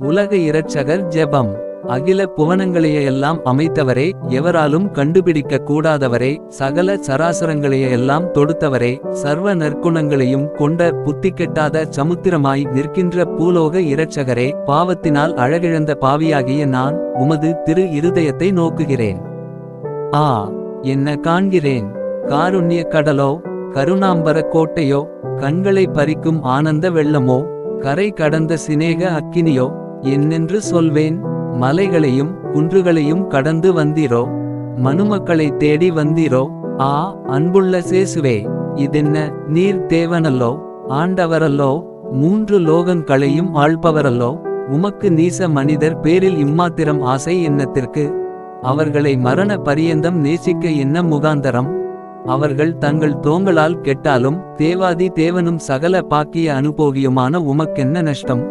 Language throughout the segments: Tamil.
உலக இரட்சகர் ஜெபம். அகில புவனங்களையெல்லாம் அமைத்தவரே எவராலும் கண்டுபிடிக்க கூடாதவரே சகல சராசரங்களையெல்லாம் தொடுத்தவரே சர்வ நற்குணங்களையும் கொண்ட புத்தி கெட்டாத சமுத்திரமாய் நிற்கின்ற பூலோக இரட்சகரே பாவத்தினால் அழகிழந்த பாவியாகிய நான் உமது திரு இருதயத்தை நோக்குகிறேன். ஆ என்ன காண்கிறேன்? காருண்ய கடலோ கருணாம்பர கோட்டையோ கண்களை பறிக்கும் ஆனந்த வெள்ளமோ கரை கடந்த சிநேக அக்கினியோ என்னென்று சொல்வேன்? மலைகளையும் குன்றுகளையும் கடந்து வந்தீரோ? மனுமக்களை தேடி வந்தீரோ? ஆ அன்புள்ள சேசுவே இதென்ன நீர் தேவனல்லோ? ஆண்டவரல்லோ? மூன்று லோகங்களையும் ஆள்பவரல்லோ? உமக்கு நீச மனிதர் பேரில் இம்மாத்திரம் ஆசை எண்ணத்திற்கு அவர்களை மரண பரியந்தம் நேசிக்க என்ன முகாந்தரம்? அவர்கள் தங்கள் தோங்களால் கெட்டாலும் தேவாதி தேவனும் சகல பாக்கிய அனுபோகியுமான உமக்கென்ன நஷ்டம்?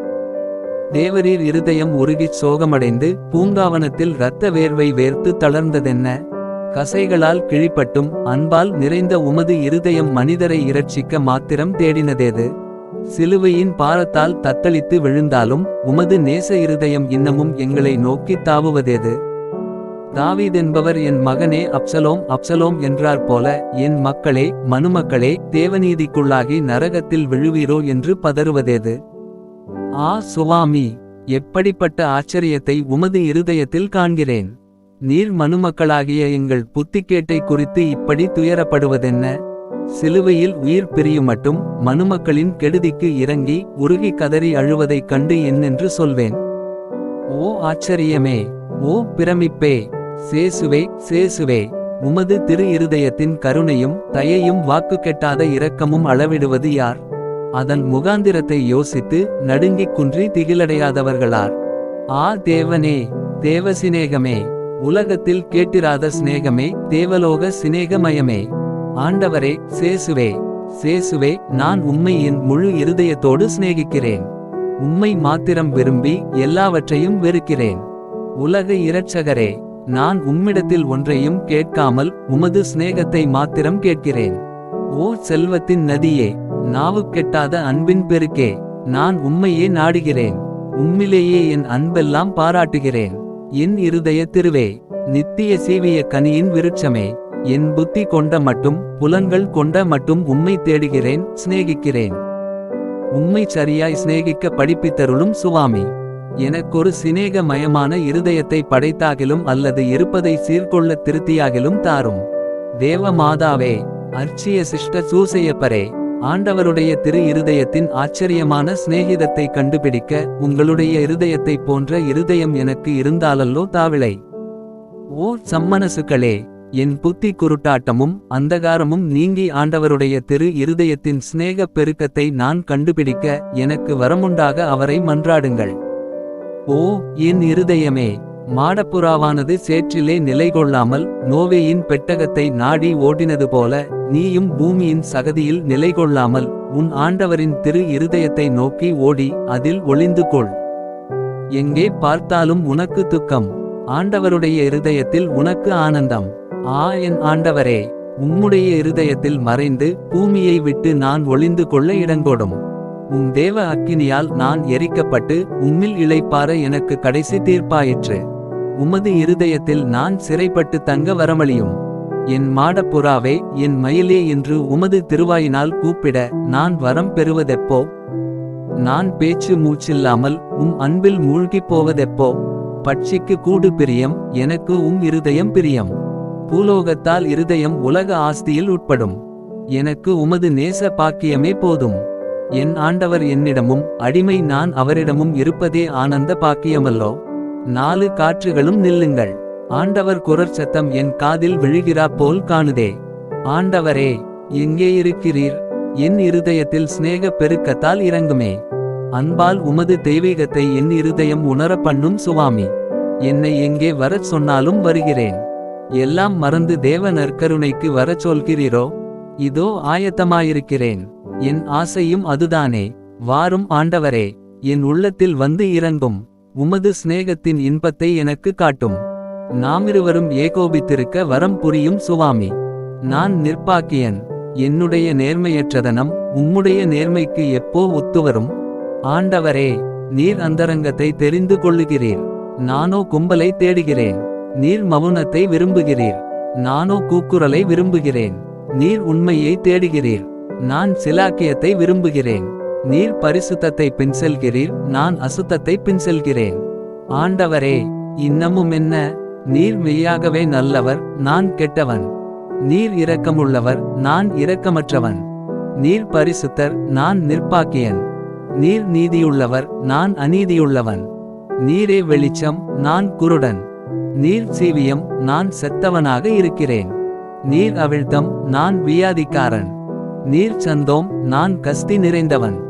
தேவரீர் இருதயம் உருகிச் சோகமடைந்து பூங்காவனத்தில் இரத்த வேர்வை வேர்த்து தளர்ந்ததென்ன? கசைகளால் கிழிப்பட்டும் அன்பால் நிறைந்த உமது இருதயம் மனிதரை இரட்சிக்க மாத்திரம் தேடினதேது? சிலுவையின் பாரத்தால் தத்தளித்து விழுந்தாலும் உமது நேச இருதயம் இன்னமும் எங்களை நோக்கித் தாவுவதேது? தாவீதென்பவர் என் மகனே அப்சலோம் அப்சலோம் என்றார் போல என் மக்களே மனுமக்களே தேவநீதிக்குள்ளாகி நரகத்தில் விழுவீரோ என்று பதறுவதேது? ஆ சுவாமி. எப்படிப்பட்ட ஆச்சரியத்தை உமது இருதயத்தில் காண்கிறேன். நீர் மனுமக்களாகிய எங்கள் புத்திக்கேட்டை குறித்து இப்படி துயரப்படுவதென்ன? சிலுவையில் உயிர் பிரியுமட்டும் மனுமக்களின் கெடுதிக்கு இறங்கி உருகி கதறி அழுவதைக் கண்டு என்னென்று சொல்வேன். ஓ ஆச்சரியமே. ஓ பிரமிப்பே. சேசுவே சேசுவே. உமது திரு இருதயத்தின் கருணையும் தயையும் வாக்கு கெட்டாத இரக்கமும் அளவிடுவது யார்? அதன் முகாந்திரத்தை யோசித்து நடுங்கிக் குன்றி திகிலடையாதவர்களார். ஆ தேவனே தேவ சிநேகமே உலகத்தில் கேட்டிராத சிநேகமே தேவலோக சிநேகமயமே. ஆண்டவரே சேசுவே சேசுவே நான் உம்மையின் முழு இருதயத்தோடு சிநேகிக்கிறேன். உம்மை மாத்திரம் விரும்பி எல்லாவற்றையும் வெறுக்கிறேன். உலக இரட்சகரே நான் உம்மிடத்தில் ஒன்றையும் கேட்காமல் உமது சிநேகத்தை மாத்திரம் கேட்கிறேன். ஓ செல்வத்தின் நதியே நாவுக்கெட்டாத அன்பின் பெருக்கே நான் உம்மையே நாடுகிறேன். உம்மிலேயே என் அன்பெல்லாம் பாராட்டுகிறேன். என் இருதய திருவே நித்திய சீவிய கனியின் விருட்சமே என் புத்தி கொண்ட மட்டும் புலன்கள் கொண்ட மட்டும் உம்மை தேடுகிறேன் சிநேகிக்கிறேன். உம்மை சரியாய் சிநேகிக்க படிப்பித்தருளும் சுவாமி. எனக்கொரு சிநேக மயமான இருதயத்தை படைத்தாகிலும் அல்லது இருப்பதை சீர்கொள்ள திருத்தியாகிலும் தாரும். தேவ மாதாவே அர்ச்சிய சிஷ்ட சூசையப்பரே ஆண்டவருடைய திரு இருதயத்தின் ஆச்சரியமான சிநேகிதத்தை கண்டுபிடிக்க உங்களுடைய இருதயத்தைப் போன்ற இருதயம் எனக்கு இருந்தாலல்லோ தாவிளை ஓ சம்மனசுக்களே என் புத்தி குருட்டாட்டமும் அந்தகாரமும் நீங்கி ஆண்டவருடைய திரு இருதயத்தின் சிநேகப் பெருக்கத்தை நான் கண்டுபிடிக்க எனக்கு வரமுண்டாக அவரை மன்றாடுங்கள். ஓ என் இருதயமே மாடப்புறாவானது சேற்றிலே நிலைகொள்ளாமல் நோவேயின் பெட்டகத்தை நாடி ஓடினது போல நீயும் பூமியின் சகதியில் நிலைகொள்ளாமல் உன் ஆண்டவரின் திரு இருதயத்தை நோக்கி ஓடி அதில் ஒளிந்து கொள். எங்கே பார்த்தாலும் உனக்கு துக்கம். ஆண்டவருடைய இருதயத்தில் உனக்கு ஆனந்தம். ஆ என் ஆண்டவரே உம்முடைய இருதயத்தில் மறைந்து பூமியை விட்டு நான் ஒளிந்து கொள்ள இடங்கொடும். உம் தேவ அக்கினியால் நான் எரிக்கப்பட்டு உம்மில் இளைப்பார எனக்கு கடைசி தீர்ப்பாயிற்று. உமது இருதயத்தில் நான் சிறைப்பட்டு தங்க வரமளியும். என் மாடப்புறாவே என் மயிலே என்று உமது திருவாயினால் கூப்பிட நான் வரம் பெறுவதெப்போ? நான் பேச்சு மூச்சில்லாமல் உம் அன்பில் மூழ்கிப் போவதெப்போ? பட்சிக்கு கூடு பிரியம் எனக்கு உம் இருதயம் பிரியம். பூலோகத்தால் இருதயம் உலக ஆஸ்தியில் உட்படும். எனக்கு உமது நேச பாக்கியமே போதும். என் ஆண்டவர் என்னிடமும் அடிமை நான் அவரிடமும் இருப்பதே ஆனந்த பாக்கியமல்லோ? நாலு காற்றுகளும் நில்லுங்கள். ஆண்டவர் குரற் சத்தம் என் காதில் விழுகிறா போல் காணுதே. ஆண்டவரே எங்கே இருக்கிறீர்? என் இருதயத்தில் சிநேக பெருக்கத்தால் இறங்குமே. அன்பால் உமது தெய்வீகத்தை என் இருதயம் உணர பண்ணும் சுவாமி. என்னை எங்கே வரச் சொன்னாலும் வருகிறேன். எல்லாம் மறந்து தேவ நற்கருணைக்கு வரச் சொல்கிறீரோ? இதோ ஆயத்தமாயிருக்கிறேன். என் ஆசையும் அதுதானே. வாரும் ஆண்டவரே என் உள்ளத்தில் வந்து இறங்கும். உமது சிநேகத்தின் இன்பத்தை எனக்கு காட்டும். நாமிருவரும் ஏகோபித்திருக்க வரம் புரியும் சுவாமி. நான் நிர்பாக்கியன் என்னுடைய நேர்மையற்றதனம் உம்முடைய நேர்மைக்கு எப்போ ஒத்துவரும்? ஆண்டவரே நீர் அந்தரங்கத்தை தெரிந்து கொள்ளுகிறீர். நானோ கும்பலை தேடுகிறேன். நீர் மவுனத்தை விரும்புகிறீர். நானோ கூக்குரலை விரும்புகிறேன். நீர் உண்மையை தேடுகிறீர். நான் சிலாக்கியத்தை விரும்புகிறேன். நீர் பரிசுத்தத்தை பின்செல்கிறீர் நான் அசுத்தத்தை பின்செல்கிறேன். ஆண்டவரே இன்னமும் என்ன? நீர் மெய்யாகவே நல்லவர் நான் கெட்டவன். நீர் இரக்கமுள்ளவர் நான் இரக்கமற்றவன். நீர் பரிசுத்தர் நான் நிற்பாக்கியன். நீர் நீதியுள்ளவர் நான் அநீதியுள்ளவன். நீரே வெளிச்சம் நான் குருடன். நீர் சீவியம் நான் செத்தவனாக இருக்கிறேன். நீர் அவிழ்த்தம் நான் வியாதிக்காரன். நீர் சந்தோம் நான் கஸ்தி நிறைந்தவன்.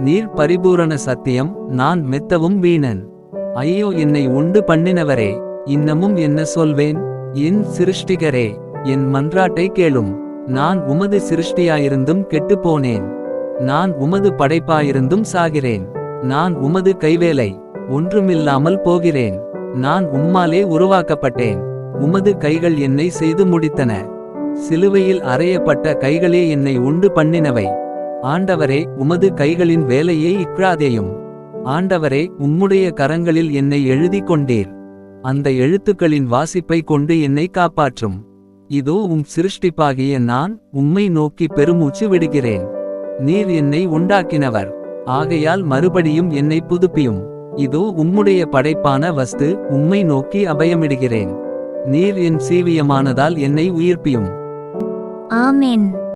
நீர் பரிபூரண சத்தியம் நான் மெத்தவும் வீணன். ஐயோ என்னை உண்டு பண்ணினவரே இன்னமும் என்ன சொல்வேன்? என் சிருஷ்டிகரே என் மன்றாட்டை கேளும். நான் உமது சிருஷ்டியாயிருந்தும் கெட்டுப்போனேன். நான் உமது படைப்பாயிருந்தும் சாகிறேன். நான் உமது கைவேலை ஒன்றுமில்லாமல் போகிறேன். நான் உம்மாலே உருவாக்கப்பட்டேன். உமது கைகள் என்னை செய்து முடித்தன. சிலுவையில் அறையப்பட்ட கைகளே என்னை உண்டு பண்ணினவை. ஆண்டவரே உமது கைகளின் வேலையை இக்ராதேயும் ஆண்டவரே உம்முடைய கரங்களில் என்னை எழுதிக் கொண்டீர் அந்த எழுத்துக்களின் வாசிப்பை கொண்டு என்னை காப்பாற்றும். இதோ உம் சிருஷ்டிப்பாகிய நான் உம்மை நோக்கி பெருமூச்சு விடுகிறேன். நீர் என்னை உண்டாக்கினவர். ஆகையால் மறுபடியும் என்னை புதுப்பியும். இதோ உம்முடைய படைப்பான வஸ்து உம்மை நோக்கி அபயமிடுகிறேன். நீர் என் சீவியமானதால் என்னை உயிர்ப்பியும். ஆமேன்.